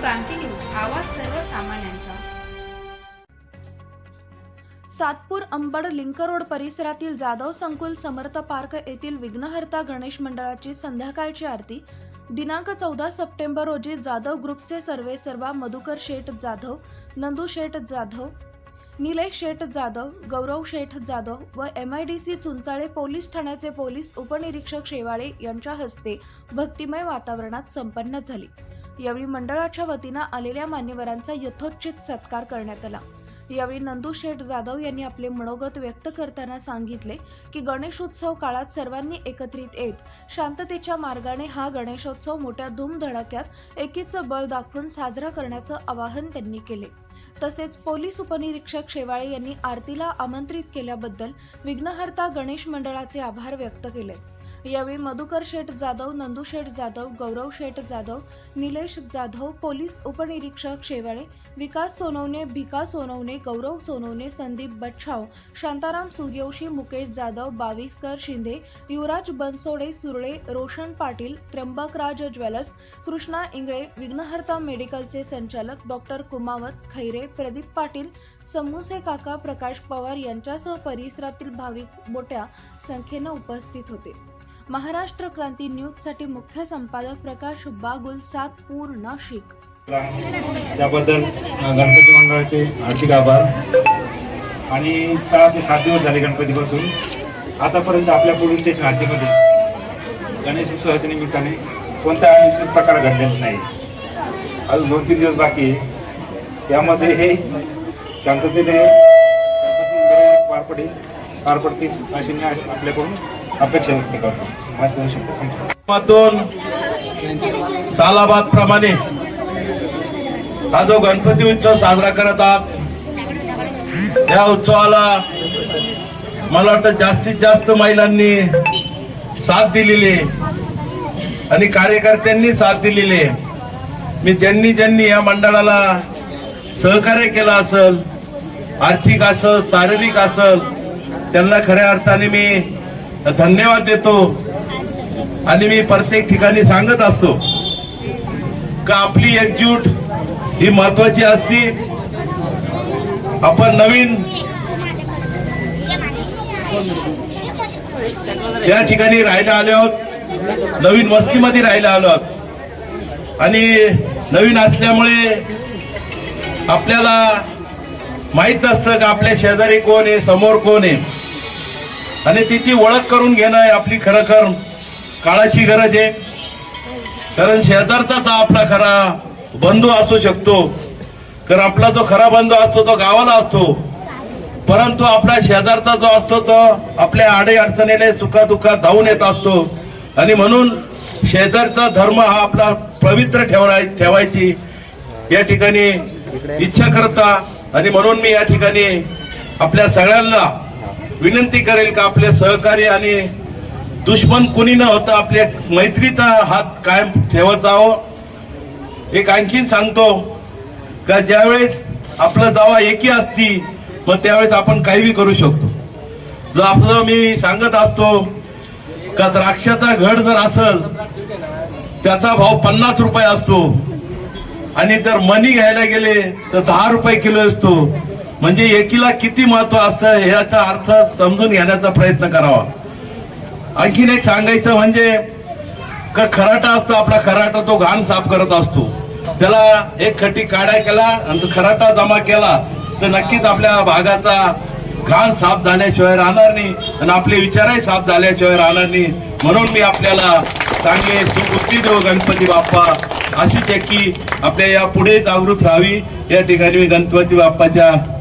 क्रांती news आवाज सर्वसामान्यांचा. Satpur Ambad link road परिसरातील जाधव संकुल समर्थ पार्क येथील विघ्नहर्ता गणेश मंडळाची संध्याकाळची आरती. दिनांक चौदा सप्टेंबर रोजी जाधव ग्रुपचे सर्वे सर्वा मधुकर शेठ जाधव नंदू शेठ जाधव निलेश शेठ जाधव गौरव शेठ जाधव व M I D C Chunchale police ठाण्याचे पोलीस उपनिरीक्षक शेवाळे यांच्या हस्ते भक्तिमय वातावरणात संपन्न झाली. यावेळी मंडळाच्या वतीनं आलेल्या मान्यवरांचा यथोचित सत्कार करण्यात आला. यावेळी नंदू शेठ जाधव यांनी आपले मनोगत व्यक्त करताना सांगितले की गणेशोत्सव काळात सर्वांनी एकत्रित येत शांततेच्या मार्गाने हा गणेशोत्सव मोठ्या धूमधडाक्यात एकीचं बळ दाखवून साजरा करण्याचं आवाहन त्यांनी केले. तसेच पोलीस उपनिरीक्षक शेवाळे यांनी आरतीला आमंत्रित केल्याबद्दल विघ्नहर्ता गणेश मंडळाचे आभार व्यक्त केले. यावेळी मधुकर शेठ जाधव नंदू शेठ जाधव गौरव शेठ जाधव निलेश जाधव पोलीस उपनिरीक्षक शेवाळे विकास सोनवणे भिका सोनवणे गौरव सोनवणे संदीप बच्छाव शांताराम सूर्यवंशी मुकेश जाधव बावीसकर शिंदे युवराज बनसोडे सुरळे रोशन पाटील त्र्यंबकराज ज्वेलर्स कृष्णा इंगळे विघ्नहर्ता मेडिकलचे संचालक डॉक्टर कुमावत खैरे प्रदीप पाटील समूसे काका प्रकाश पवार यांच्यासह परिसरातील भाविक मोठ्या संख्येनं उपस्थित होते. महाराष्ट्र क्रांती न्यूजसाठी मुख्य संपादक प्रकाश बागुल सातपूर नाशिक. त्याबद्दल गणपती मंडळाचे हार्दिक आभार. आणि सहा ते सात दिवस झाले गणपती बसून आतापर्यंत आपल्या पोलीस स्टेशन हद्दीमध्ये गणेश उत्सवाच्या निमित्ताने कोणत्या अनुचित प्रकार घडलेला नाही. अजून दोन तीन दिवस बाकी आहे. त्यामध्ये हे शांततेने पार पडेल पार पडतील अशी मी आपल्याकडून अपेक्षा व्यक्त करतो. दोन शब्द संपतो माध्यमातून सालाबाद प्रमाणे हा जो गणपती उत्सव साजरा करत आहात या उत्सवाला मला वाटतं जास्तीत जास्त महिलांनी साथ दिलेली आणि कार्यकर्त्यांनी साथ दिलेली मी ज्यांनी ज्यांनी या मंडळाला सहकार्य केलं असल आर्थिक असल शारीरिक असल त्यांना खऱ्या अर्थाने मी धन्यवाद देतो. आणि मी प्रत्येक ठिकाणी सांगत असतो का आपली एकजूट ही महत्वाची असती. आपण नवीन या ठिकाणी राहायला आलो आहोत. नवीन वस्तीमध्ये राहायला आलो आहोत. आणि नवीन असल्यामुळे आपल्याला माहीत नसतं का आपल्या शेजारी कोण आहे समोर कोण आहे. आणि तिची ओळख करून घेणं हे आपली खरं खर काळाची गरज आहे. कारण शेजारचाच हा आपला खरा बंधू असू शकतो. कारण आपला जो खरा बंधू असतो तो गावाला असतो. परंतु आपला शेजारचा जो असतो तो आपल्या आडे अडचणीने सुखादुखात धावून येत असतो. आणि म्हणून शेजारचा धर्म हा आपला पवित्र ठेवाय ठेवायची. या ठिकाणी इच्छा करता. आणि म्हणून मी या ठिकाणी आपल्या सगळ्यांना विनंती करेल का आपले सहकार्य आणि दुश्मन कुणी न होता आपल्या मैत्रीचा हात कायम ठेवत जावं? एक आणखीन सांगतो का ज्यावेळेस आपलं जावा एकी असती मग त्यावेळेस आपण काही बी करू शकतो. जर आपलं मी सांगत असतो का द्राक्षाचा घड जर असल त्याचा भाव पन्नास रुपये असतो. आणि जर मनी घ्यायला गेले तर दहा रुपये किलो असतो. म्हणजे एकीला किती महत्त्व असतं याचा अर्थ समजून घेण्याचा प्रयत्न करावा. आणखीन एक सांगायचं म्हणजे का खराटा असतो आपला खराटा तो घाण साफ करत असतो. त्याला एक खटी काढाय केला आणि खराटा जमा केला तर नक्कीच आपल्या भागाचा घाण साफ झाल्याशिवाय राहणार नाही आणि आपले विचारही साफ झाल्याशिवाय राहणार नाही. म्हणून मी आपल्याला चांगले सुबुद्धी देऊ गणपती बाप्पा अशीच एकी आपल्या या पुढे जागृत राहावी या ठिकाणी मी गणपती बाप्पाच्या